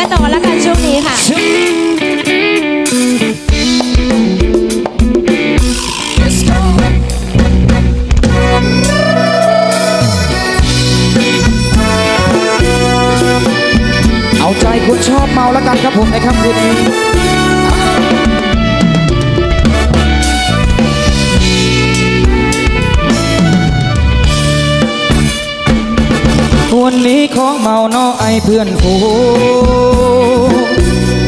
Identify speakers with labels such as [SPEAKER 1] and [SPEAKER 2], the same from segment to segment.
[SPEAKER 1] กันต่อแล้วกันช่วงนี้ค่ะ
[SPEAKER 2] เอาใจคนชอบเมาแล้วกันครับผมในค่ำคืนนี้ วันนี้ขอเมาเนาะไอเพื่อนกู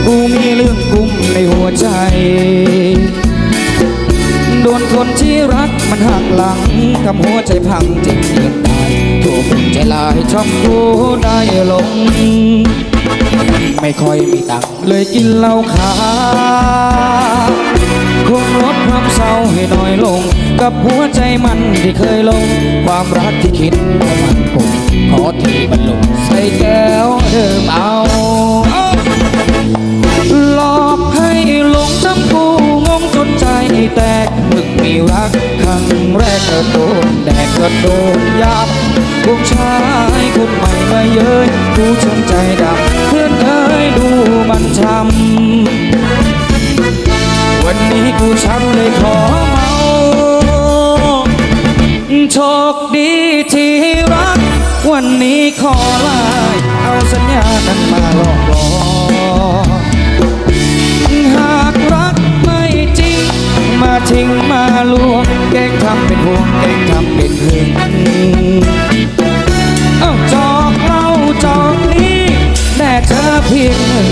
[SPEAKER 2] กูมีเรื่องกุมในหัวใจ โดนคนที่รักมันหักหลังทำหัวใจพังเจ็บเกียตายถูกใจลายชอบกูได้ลง ไม่ค่อยมีตังค์เลยกินเหล้าขาว คงลดความเศร้าให้น้อยลง กับหัวใจมันที่เคยลง ความรักที่คิดว่ามันคงขอที่บรรลุใส่แก้วเดิมเอาหลอกให้หลงจำกูงงจนใจแตกมึงมีรักครั้งแรกก็โดนแดกก็โดนยับพวกชายคนใหม่มาเย้ยกูช้ำใจดำเพื่อนเอ้ยดูมันทำ วันนี้กูช้ำเลยขอเมาโชคดีที่รัก วันนี้ขอลายเอาสัญญานั้นมาหลอกหลอกหากรักไม่จริง มาทิ้งมาลวงแกงทำเป็นห่วงแกงทำเป็นหึงเอ้าจอกเล่าจอกนี้แน่เธอเพียงหนึ่ง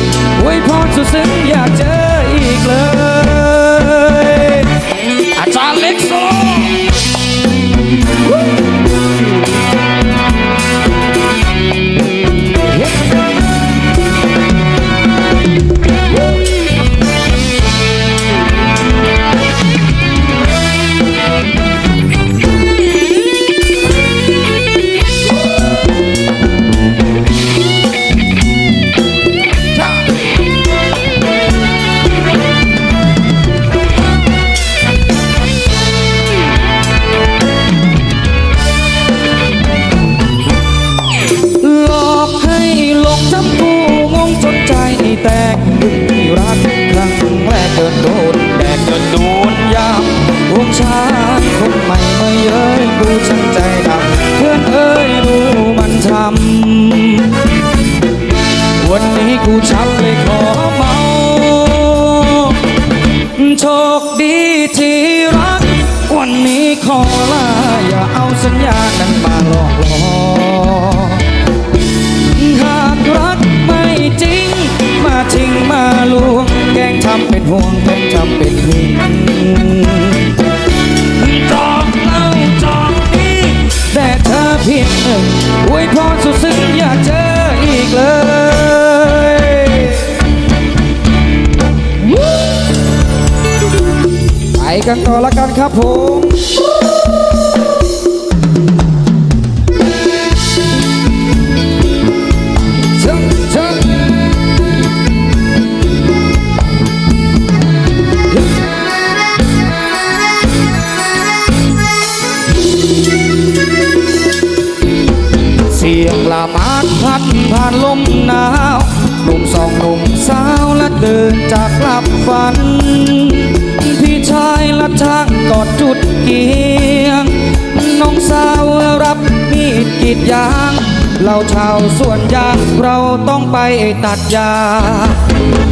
[SPEAKER 2] แตกำเป็นห่วงแกล้งทำเป็นหึงจอกเล่าจอกนี้แต่เธอเพียงหนึ่งอวยพรสุดซึ้งอยากเจออีกเลยไปกันต่อละกันครับผม ยาง เราชาวสวนยางเราต้องไปตัดยา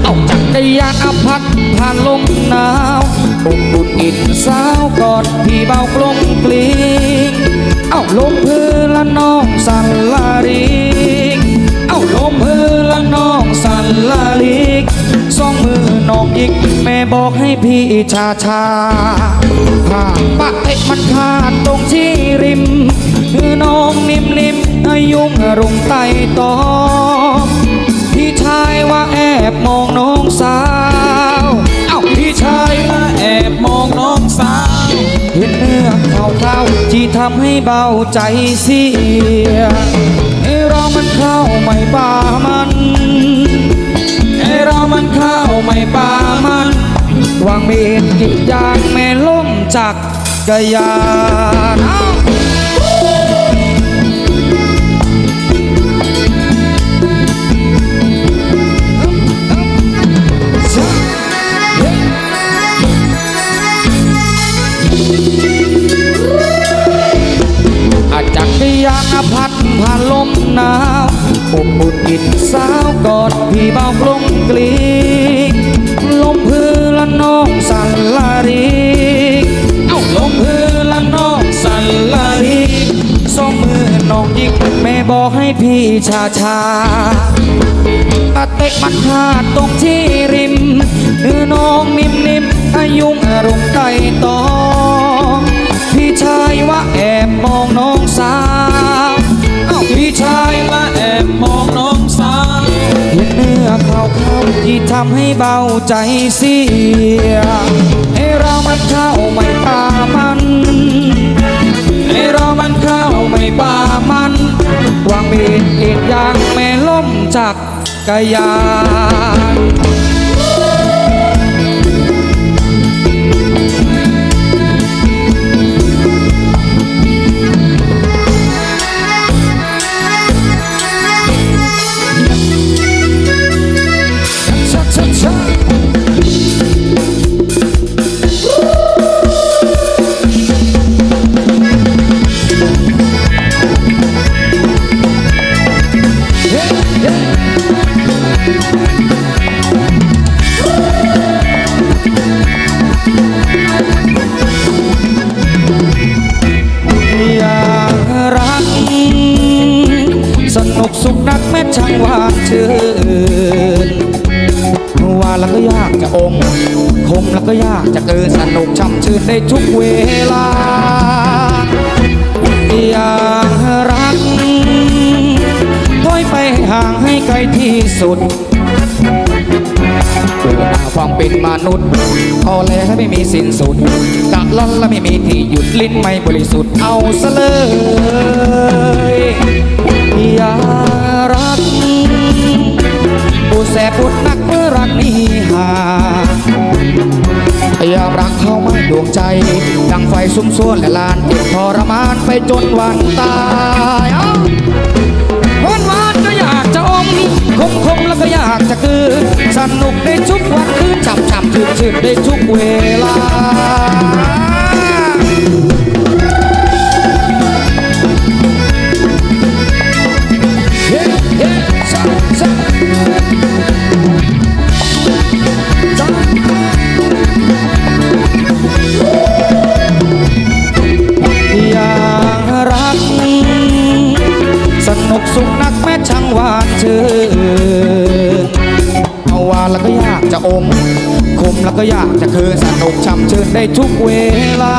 [SPEAKER 2] เอาจักรยานอพัดผ่านลมหนาวปุ่มบุดอิดสาวกอดพี่เบากลมกลีงเอาลมพื้นละน บอกให้พี่ชาชาข้าปะเตะมันขาดตรงที่ริมคือน้องนิ่มนิ่มอายุงรุงไตตอมพี่ชายว่าแอบมองน้องสาว เอ้าพี่ชายว่าแอบมองน้องสาวเห็นเนื้อขาวขาที่ทำให้เบาใจเสียให้เรามันเข้าไม่ป่ามันให้เรามันเข้าไม่ป่า วังเมนกิจยางไม่ล้มจักกยานอาจักรยานพัดผ่านลมหนาวอบอุ่นกินสาวกอดพี่เบากลมกลี บอกให้พี่ชาชาตะเต็กมันพาดตรงที่ริมเนื้อน้องนิ่มนิ่มๆอายุงอารมณ์ไก่ตองพี่ชายว่าแอบมองน้องสาวเอ้าพี่ชายว่าแอบมองน้องสาวเห็นเนื้อขาวขาวๆที่ทำให้เบาใจเสียให้เรามันเข้าไม่ตามันให้เรามันเข้าไม่ป่ามัน วางมีดอีกอยางแม่ล้มจากกายาน จะเกินสนุกช่ำชื่นได้ทุกเวลา อยากรักถอยไปให้ห่างให้ไกลที่สุดเบื่อน้าความเป็นมนุษย์ พอแล้วไม่มีสิ้นสุดกะล่อนและไม่มีที่หยุดลิ้นไม่บริสุทธิ์เอาซะเลย สุ่มส่วนและลานเจ็บทรมานไปจนวันตายวันวานก็อยากจะอมคมคมแล้วก็อยากจะคืนสนุกได้ทุกวันคืนจับจับชื่นชื่นได้ทุกเวลา แล้วก็อยากจะคืนสนุกช่ำชื่นได้ทุกเวลา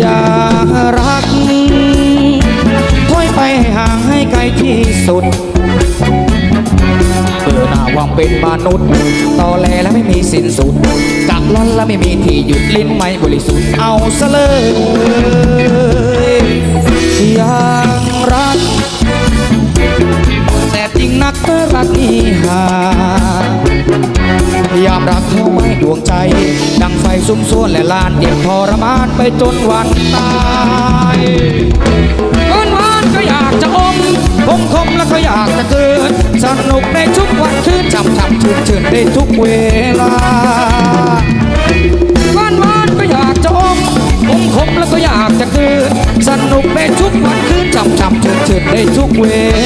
[SPEAKER 2] อยากรักถอยไปให้ห่างให้ไกลที่สุดเบื่อหน้าวังเป็นมนุษย์ตอแลและไม่มีสิ้นสุดกักล้นและไม่มีที่หยุดลิ้นไม่บริสุทธิ์เอาซะเลยอย่างรักแสบจริงนักเมื่อรักนี้หา รักเขาไม่ดวงใจ ดังไฟซุ่มซ่วนและลานเจ็บทรมานไปจนวันตายหวานวานก็อยากจะอมคมคมแล้วก็อยากจะเกินสนุกในทุกวันคืนช่ำช่ำชื่นชื่นในทุกเวลาวานวานก็อยากจะอมคมคมแล้วก็อยากจะเกินสนุกในทุกวันคืนช่ำช่ำชื่นชื่นในทุกเวลา